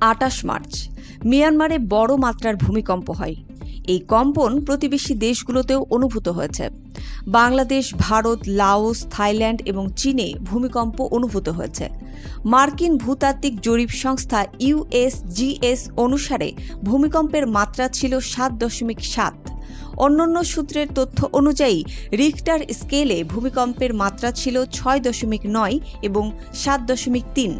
আটাশ মার্চ। মিয়ানমারে বড় মাত্রার ভূমিকম্প হয়। এই কম্পন প্রতিবেশী দেশগুলোতেও অনুভূত হয়েছে। বাংলাদেশ, ভারত, লাওস, থাইল্যান্ড এবং চীনে ভূমিকম্প অনুভূত হয়েছে। মার্কিন ভূতাত্ত্বিক জরিপ সংস্থা ইউএসজিএস অনুসারে ভূমিকম্পের মাত্রা ছিল সাত দশমিক সাত। অন্যান্য সূত্রের তথ্য অনুযায়ী, রিক্টার স্কেলে ভূমিকম্পের মাত্রা ছিল ছয় দশমিক নয় এবং সাত দশমিক তিন।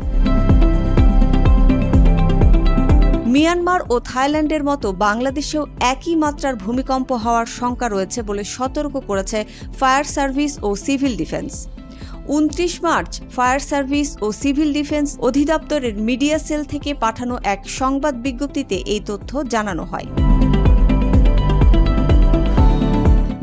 মিয়ানমার ও থাইল্যান্ডের মতো বাংলাদেশেও একই মাত্রার ভূমিকম্প হওয়ার শঙ্কা রয়েছে বলে সতর্ক করেছে ফায়ার সার্ভিস ও সিভিল ডিফেন্স। উনত্রিশ মার্চ ফায়ার সার্ভিস ও সিভিল ডিফেন্স অধিদপ্তরের মিডিয়া সেল থেকে পাঠানো এক সংবাদ বিজ্ঞপ্তিতে এই তথ্য জানানো হয়।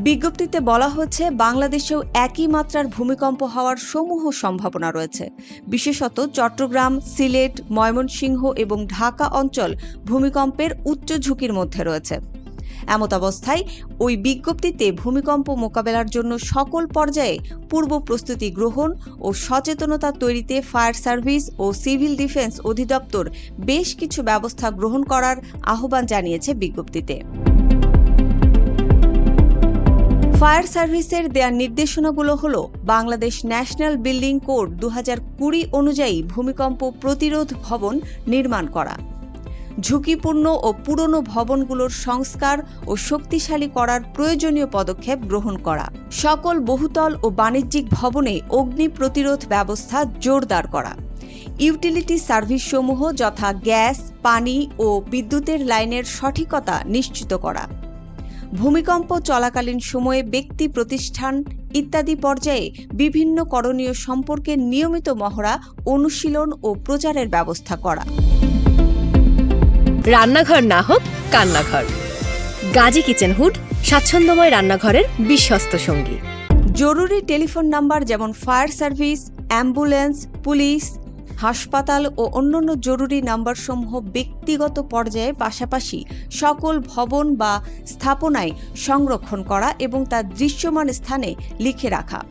বিজ্ঞপ্তিতে বলা হচ্ছে, বাংলাদেশেও একই মাত্রার ভূমিকম্প হওয়ার সমূহ সম্ভাবনা রয়েছে। বিশেষত চট্টগ্রাম, সিলেট, ময়মনসিংহ এবং ঢাকা অঞ্চল ভূমিকম্পের উচ্চ ঝুঁকির মধ্যে রয়েছে। এমতাবস্থায় ওই বিজ্ঞপ্তিতে ভূমিকম্প মোকাবেলার জন্য সকল পর্যায়ে পূর্ব প্রস্তুতি গ্রহণ ও সচেতনতা তৈরিতে ফায়ার সার্ভিস ও সিভিল ডিফেন্স অধিদপ্তর বেশ কিছু ব্যবস্থা গ্রহণ করার আহ্বান জানিয়েছে বিজ্ঞপ্তিতে। ফায়ার সার্ভিসের দেয়া নির্দেশনাগুলো হল বাংলাদেশ ন্যাশনাল বিল্ডিং কোড দু কুড়ি অনুযায়ী ভূমিকম্প প্রতিরোধ ভবন নির্মাণ করা। ঝুঁকিপূর্ণ ও পুরনো ভবনগুলোর সংস্কার ও শক্তিশালী করার প্রয়োজনীয় পদক্ষেপ গ্রহণ করা। সকল বহুতল ও বাণিজ্যিক ভবনে অগ্নি প্রতিরোধ ব্যবস্থা জোরদার করা। ইউটিলিটি সার্ভিসসমূহ যথা গ্যাস, পানি ও বিদ্যুতের লাইনের সঠিকতা নিশ্চিত করা। ভূমিকম্প চলাকালীন সময়ে ব্যক্তি প্রতিষ্ঠান ইত্যাদি পর্যায়ে বিভিন্ন করণীয় সম্পর্কে নিয়মিত মহড়া অনুশীলন ও প্রচারের ব্যবস্থা করা। রান্নাঘর না হোক কান্নাঘর। গাজী কিচেন হুড স্বাচ্ছন্দ্যময় রান্নাঘরের বিশ্বস্ত সঙ্গী। জরুরি টেলিফোন নাম্বার যেমন ফায়ার সার্ভিস অ্যাম্বুলেন্স পুলিশ হাসপাতাল ও অন্যান্য জরুরি নাম্বারসমূহ ব্যক্তিগত পর্যায়ে পাশাপাশি সকল ভবন বা স্থাপনায় সংরক্ষণ করা এবং তা দৃশ্যমান স্থানে লিখে রাখা।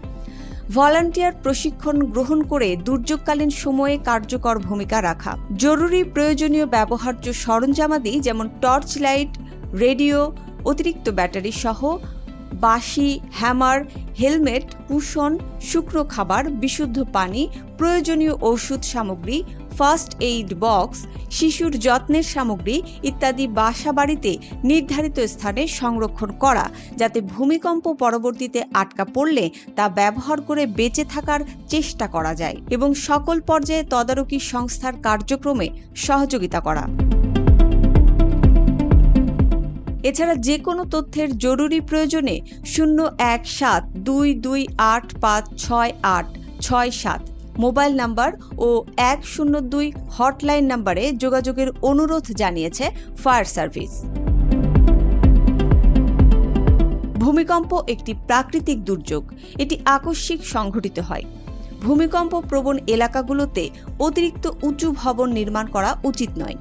ভলান্টিয়ার প্রশিক্ষণ গ্রহণ করে দুর্যোগকালীন সময়ে কার্যকর ভূমিকা রাখা। জরুরি প্রয়োজনীয় ব্যবহার্য সরঞ্জামাদি যেমন টর্চ লাইট রেডিও, অতিরিক্ত ব্যাটারি সহ বাঁশি, হ্যামার, হেলমেট, কুশন, শুকনো খাবার, বিশুদ্ধ পানি, প্রয়োজনীয় ঔষধ সামগ্রী, ফার্স্ট এইড বক্স, শিশুর যত্নের সামগ্রী ইত্যাদি বাসা বাড়িতে নির্ধারিত স্থানে সংরক্ষণ করা যাতে ভূমিকম্প পরবর্তীতে আটকা পড়লে তা ব্যবহার করে বেঁচে থাকার চেষ্টা করা যায় এবং সকল পর্যায়ে তদারকি সংস্থার কার্যক্রমে সহযোগিতা করা। এছাড়া যে কোনো তথ্যের জরুরি প্রয়োজনে শূন্য এক সাত দুই দুই আট পাঁচ ছয় আট ছয় সাত মোবাইল নাম্বার ও এক শূন্য দুই হটলাইন নাম্বারে যোগাযোগের অনুরোধ জানিয়েছে ফায়ার সার্ভিস। ভূমিকম্প একটি প্রাকৃতিক দুর্যোগ। এটি আকস্মিক সংঘটিত হয়। ভূমিকম্প প্রবণ এলাকাগুলোতে অতিরিক্ত উঁচু ভবন নির্মাণ করা উচিত নয়।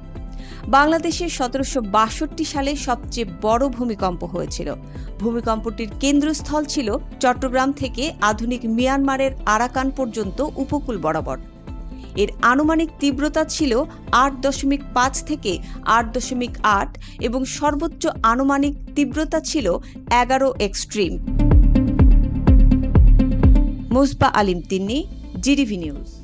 বাংলাদেশের সতেরোশো বাষট্টি সালে সবচেয়ে বড় ভূমিকম্প হয়েছিল। ভূমিকম্পটির কেন্দ্রস্থল ছিল চট্টগ্রাম থেকে আধুনিক মিয়ানমারের আরাকান পর্যন্ত উপকূল বরাবর। এর আনুমানিক তীব্রতা ছিল আট দশমিক পাঁচ থেকে আট দশমিক আট এবং সর্বোচ্চ আনুমানিক তীব্রতা ছিল এগারো extreme. Musba Alim Tinni GDV news.